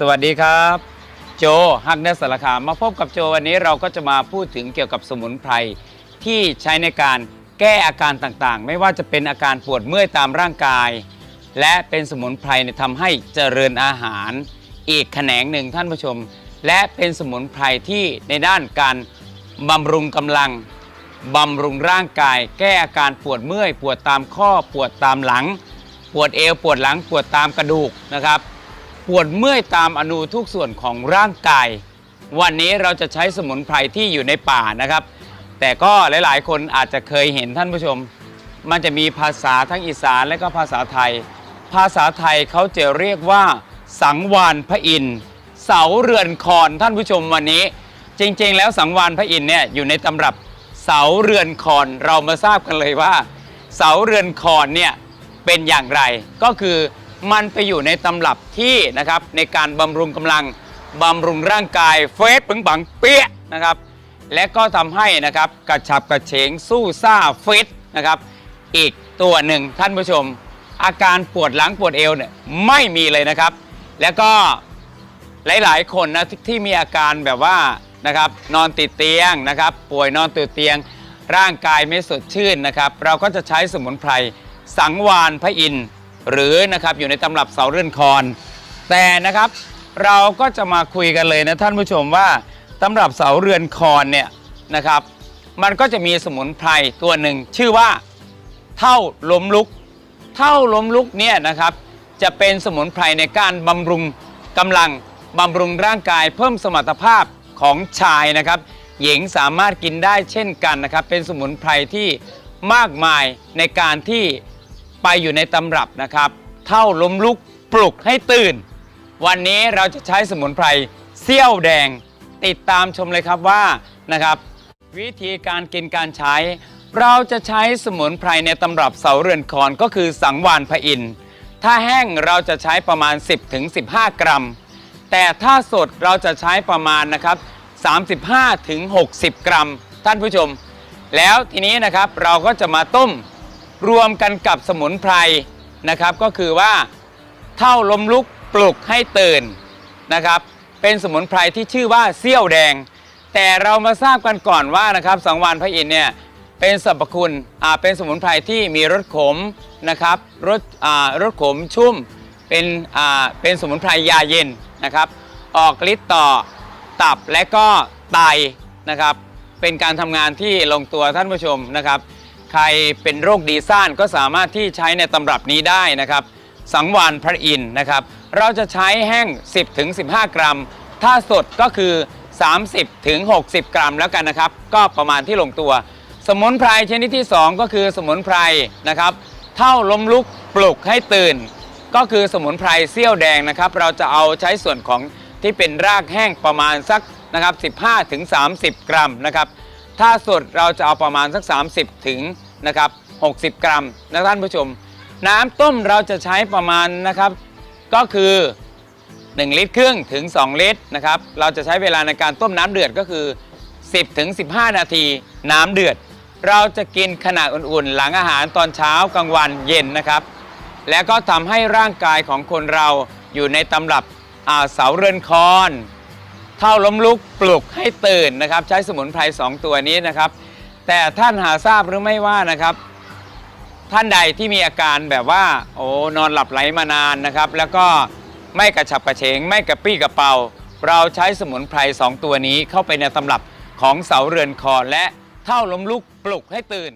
สวัสดีครับ โจฮักเนสสารคามมาพบกับโจวันนี้เราก็จะมาพูดถึงเกี่ยวกับสมุนไพรที่ใช้ในการแก้อาการต่างๆ ไม่ว่าจะเป็นอาการปวดเมื่อยตามร่างกาย และเป็นสมุนไพรเนี่ยทำให้เจริญอาหาร อีกแขนงหนึ่งท่านผู้ชม และเป็นสมุนไพรที่ในด้านการบำรุงกำลังบำรุงร่างกาย แก้อาการปวดเมื่อย ปวดตามข้อปวดตามหลัง ปวดเอวปวดหลังปวดตามกระดูกนะครับ ปวดเมื่อยตามอนูทุกส่วนของร่างกาย วันนี้เราจะใช้สมุนไพรที่อยู่ในป่านะครับ แต่ก็หลายๆ คนอาจจะเคยเห็นท่านผู้ชม มันจะมีภาษาทั้งอีสานและก็ภาษาไทย ภาษาไทยเขาจะเรียกว่า สังวานพระอินทร์เสาเรือนคอนท่านผู้ชมวันนี้ จริงๆ แล้วสังวานพระอินทร์เนี่ยอยู่ในตำรับเสาเรือนคอนเรามาทราบกันเลยว่า เสาเรือนคอนเนี่ยเป็นอย่างไรก็คือ มันไปอยู่ในตำรับที่นะครับในการบำรุงกำลังบำรุงร่างกายเฟสปึงปังเปี้ยนะครับ และก็ทำให้นะครับกระฉับกระเฉงสู้ซ่าเฟิตนะครับอีกตัวหนึ่งท่านผู้ชม อาการปวดหลังปวดเอวเนี่ยไม่มีเลยนะครับ แล้วก็หลายๆ คนนะที่ที่มีอาการแบบว่านะครับนอนติดเตียงนะครับ ป่วยนอนติดเตียง ร่างกายไม่สดชื่นนะครับ เราก็จะใช้สมุนไพรสังวานพระอินทร์ หรือนะครับอยู่ในตำรับเสาเรือนคอนแต่นะครับเราก็จะมาคุยกันเลยนะท่านผู้ชมว่าตำรับเสาเรือนคอนเนี่ยนะครับ มันก็จะมีสมุนไพรตัวหนึ่งชื่อว่าเท่าล้มลุก เท่าล้มลุกเนี่ยนะครับ จะเป็นสมุนไพรในการบำรุงกำลังบำรุงร่างกายเพิ่มสมรรถภาพของชายนะครับ หญิงสามารถกินได้เช่นกันนะครับ เป็นสมุนไพรที่มากมายในการที่ ไปอยู่ในตำรับนะครับ เท่าล้มลุกปลุกให้ตื่น วันนี้เราจะใช้สมุนไพรเซี่ยวแดงติดตามชมเลยครับว่านะครับ วิธีการกินการใช้ เราจะใช้สมุนไพรในตำรับเสาเรือนคอนก็คือสังวานพระอิน ถ้าแห้งเราจะใช้ประมาณ 10-15 กรัม แต่ถ้าสดเราจะใช้ประมาณนะครับ35-60 กรัม ท่านผู้ชม แล้วทีนี้นะครับเราก็จะมาต้ม รวมกันกับสมุนไพรนะครับ ก็คือว่าเท่าลมลุกปลุกให้ตื่นนะครับ เป็นสมุนไพรที่ชื่อว่าเซี่ยวแดง แต่เรามาทราบกันก่อนว่านะครับสังวานพระอินทร์เนี่ยเป็นสรรพคุณอ่าเป็นสมุนไพรที่มีรสขมนะครับรสอ่ารสขมชุ่มเป็นอ่าเป็นสมุนไพรยาเย็นนะครับ ออกฤทธิ์ต่อตับและก็ไตนะครับ เป็นการทำงานที่ลงตัวท่านผู้ชมนะครับ ใครเป็นโรคดีซ่านก็สามารถที่ใช้ในตำรับนี้ได้นะครับ สังวานพระอินทร์นะครับ เราจะใช้แห้ง 10-15 กรัม ถ้าสดก็คือ 30-60 กรัมแล้วกันนะครับ ก็ประมาณที่ลงตัว สมุนไพรชนิดที่ 2 ก็คือสมุนไพรนะครับ เท่าล้มลุกปลุกให้ตื่น ก็คือสมุนไพรเซี่ยวแดงนะครับ เราจะเอาใช้ส่วนของที่เป็นรากแห้งประมาณสักนะครับ 15ถึง30 กรัมนะครับ ถ้าสดเราจะเอาประมาณสัก 30 ถึงนะครับ60 กรัมนะท่านผู้ชม น้ำต้มเราจะใช้ประมาณนะครับ ก็คือ 1 ลิตรครึ่งถึง 2 ลิตรนะครับเราจะใช้เวลาในการต้มน้ำเดือดก็คือ 10ถึง15 นาทีน้ำเดือด เราจะกินขนาดอุ่นๆ หลังอาหารตอนเช้ากลางวันเย็นนะครับ แล้วก็ทำให้ร่างกายของคนเราอยู่ในตำรับอ่าเสาเรือนคอน เท่าล้มลุกปลุกให้ตื่นนะครับ ใช้สมุนไพร2ตัวนี้นะครับ แต่ท่านหาทราบหรือไม่ว่านะครับ ท่านใดที่มีอาการแบบว่า โอ้นอนหลับไหลมานานนะครับ แล้วก็ไม่กระฉับกระเฉง ไม่กระปี้กระเป๋าเราใช้สมุนไพร2ตัวนี้เข้าไปในตำรับของเสาเรือนคอและเท่าล้มลุกปลุกให้ตื่น